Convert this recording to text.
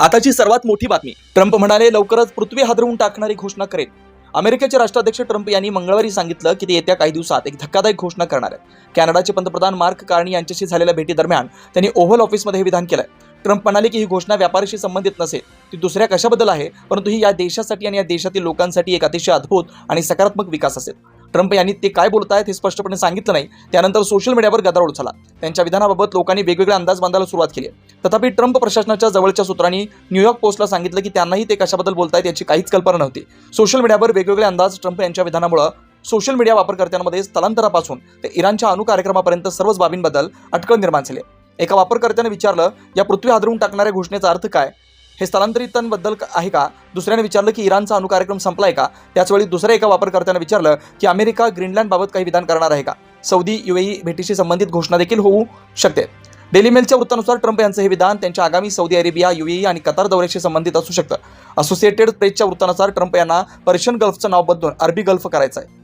आताची सर्वात मोठी बातमी. ट्रम्प म्हणाले लवकरच पृथ्वी हादरवून टाकणारी घोषणा करेल अमेरिकेचे राष्ट्राध्यक्ष ट्रम्प यांनी मंगळवारी सांगितलं की ते येत्या काही दिवसात एक धक्कादायक घोषणा करणार आहेत. कॅनडाचे पंतप्रधान मार्क कार्णी यांच्याशी झालेल्या भेटीदरम्यान त्यांनी ओव्हल ऑफिसमध्ये हे विधान केलं ट्रम्प म्हणाले की ही घोषणा व्यापाराशी संबंधित नसेल. ती दुसऱ्या कशाबद्दल आहे? परंतु ही या देशासाठी आणि या देशातील लोकांसाठी एक अतिशय अद्भुत आणि सकारात्मक विकास असेल. ट्रम्प यांनी ते काय बोलत आहेत हे स्पष्टपणे सांगितलं नाही. त्यानंतर सोशल मीडियावर गदारोळ झाला. त्यांच्या विधानाबाबत लोकांनी वेगवेगळे अंदाज बांधायला सुरुवात केली तथापि ट्रम्प प्रशासनाच्या जवळच्या सूत्रांनी न्यूयॉर्क पोस्टला सांगितलं की त्यांनाही ते कशाबद्दल बोलतायत याची काहीच कल्पना नव्हती. सोशल मीडियावर वेगवेगळे अंदाज ट्रम्प यांच्या विधानामुळे सोशल मीडिया वापरकर्त्यांमध्ये स्थलांतरापासून ते इराणच्या अणुकार्यक्रमापर्यंत सर्वच बाबींबद्दल अटकळ निर्माण झाली एका वापरकर्त्याने विचारलं या पृथ्वी हादरवून टाकणाऱ्या घोषणेचा अर्थ काय? हे स्थलांतरितांबद्दल आहे का? दुसऱ्याने विचारलं की इराणचा अणुकार्यक्रम संपलाय का? त्याचवेळी दुसऱ्या एका वापरकर्त्यानं विचारलं की अमेरिका ग्रीनलँडबाबत काही विधान करणार आहे का? सौदी युएई भेटीशी संबंधित घोषणा देखील होऊ शकते. डेली मेलच्या वृत्तानुसार ट्रम्प यांचं हे विधान त्यांच्या आगामी सौदी अरेबिया युएई आणि कतार दौऱ्याशी संबंधित असू शकतं. असोसिएटेड प्रेसच्या वृत्तानुसार ट्रम्प यांना पर्शियन गल्फचं नाव बदलून अरबी गल्फ करायचं आहे